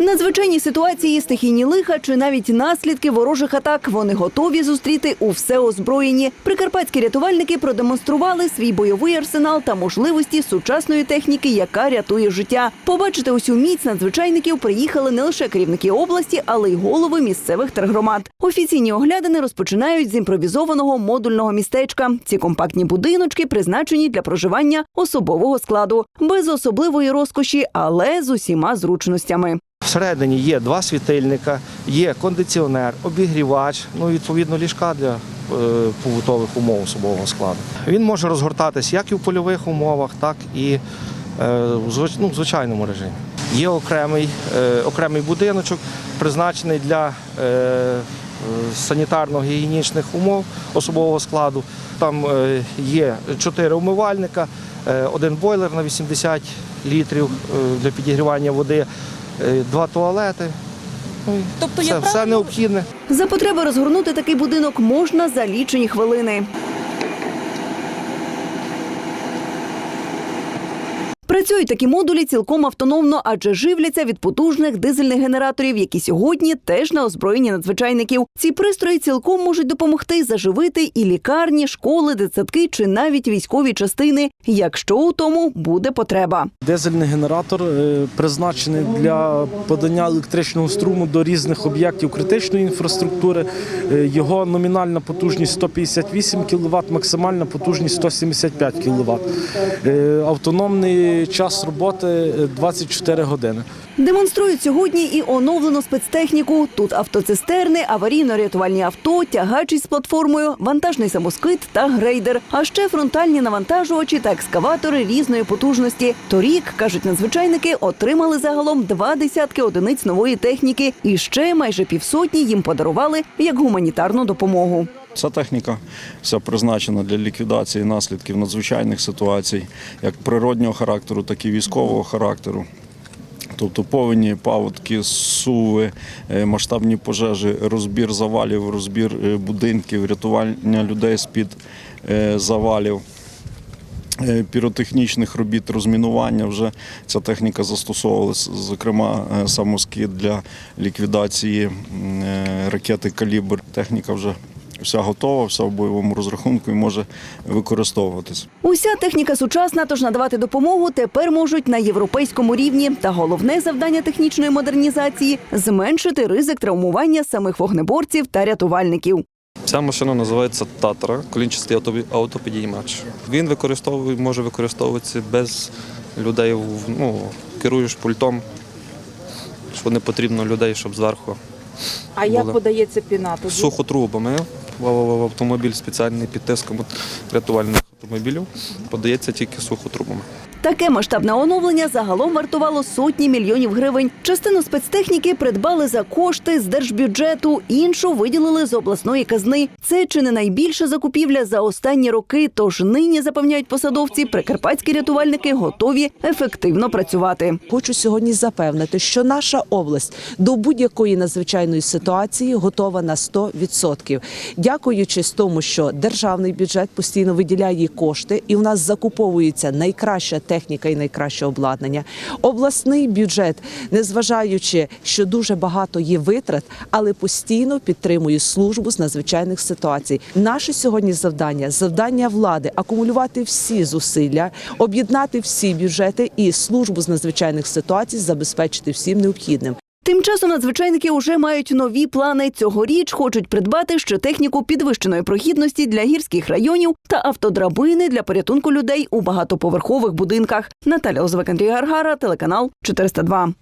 Надзвичайні ситуації, стихійні лиха чи навіть наслідки ворожих атак вони готові зустріти у всеозброєнні. Прикарпатські рятувальники продемонстрували свій бойовий арсенал та можливості сучасної техніки, яка рятує життя. Побачити усю міць надзвичайників приїхали не лише керівники області, але й голови місцевих тергромад. Офіційні оглядини розпочинають з імпровізованого модульного містечка. Ці компактні будиночки призначені для проживання особового складу без особливої розкоші, але з усіма зручностями. Всередині є два світильника, є кондиціонер, обігрівач, ну відповідно ліжка для е, побутових умов особового складу. Він може розгортатись як і в польових умовах, так і е, ну, в звичайному режимі. Є окремий, е, окремий будиночок, призначений для санітарно-гігієнічних умов особового складу. Там є чотири умивальника, один бойлер на 80 літрів для підігрівання води, два туалети. Тобто все, все правильно необхідне. За потреби розгорнути такий будинок можна за лічені хвилини. Працюють такі модулі цілком автономно, адже живляться від потужних дизельних генераторів, які сьогодні теж на озброєнні надзвичайників. Ці пристрої цілком можуть допомогти заживити і лікарні, школи, дитсадки чи навіть військові частини, якщо у тому буде потреба. Дизельний генератор е, призначений для подання електричного струму до різних об'єктів критичної інфраструктури. Е, Його номінальна потужність 158 кВт, максимальна потужність 175 кВт. Автономний час роботи е, 24 години. Демонструють сьогодні і оновлену спецтехніку. Тут автоцистерни, аварійно-рятувальні авто, тягач із платформою, вантажний самоскид та грейдер, а ще фронтальні навантажувачі та екскаватори різної потужності. Торік, кажуть надзвичайники, отримали загалом два десятки одиниць нової техніки, і ще майже півсотні їм подарували як гуманітарну допомогу. Ця техніка вся призначена для ліквідації наслідків надзвичайних ситуацій, як природнього характеру, так і військового характеру. Тобто повені, паводки, суви, е, масштабні пожежі, розбір завалів, розбір е, будинків, рятування людей з-під е, завалів. Піротехнічних робіт розмінування вже ця техніка застосовувалася, зокрема самоскид для ліквідації ракети Калібр. Техніка вже вся готова, вся в бойовому розрахунку і може використовуватись. Уся техніка сучасна, тож надавати допомогу тепер можуть на європейському рівні. Та головне завдання технічної модернізації зменшити ризик травмування самих вогнеборців та рятувальників. Ця машина називається Татра, колінчастий авто- автопідіймач. Він використовує, може використовуватися без людей. Ну, керуєш пультом, що не потрібно людей, щоб зверху. А як подається піна? Сухотрубами автомобіль спеціальний під тиском рятувальних автомобілів подається тільки сухотрубами. Таке масштабне оновлення загалом вартувало сотні мільйонів гривень. Частину спецтехніки придбали за кошти з держбюджету, іншу виділили з обласної казни. Це чи не найбільша закупівля за останні роки. Тож нині запевняють посадовці, прикарпатські рятувальники готові ефективно працювати. Хочу сьогодні запевнити, що наша область до будь-якої надзвичайної ситуації готова на 100%. Дякуючись тому, що державний бюджет постійно виділяє кошти, і у нас закуповується найкраща техніка і найкраще обладнання. Обласний бюджет, незважаючи, що дуже багато є витрат, але постійно підтримує службу з надзвичайних ситуацій. Наше сьогодні завдання завдання влади акумулювати всі зусилля, об'єднати всі бюджети і службу з надзвичайних ситуацій забезпечити всім необхідним. Тим часом надзвичайники вже мають нові плани. Цьогоріч хочуть придбати ще техніку підвищеної прохідності для гірських районів та автодрабини для порятунку людей у багатоповерхових будинках. Наталя Озвик, Андрій Гаргара, телеканал 402.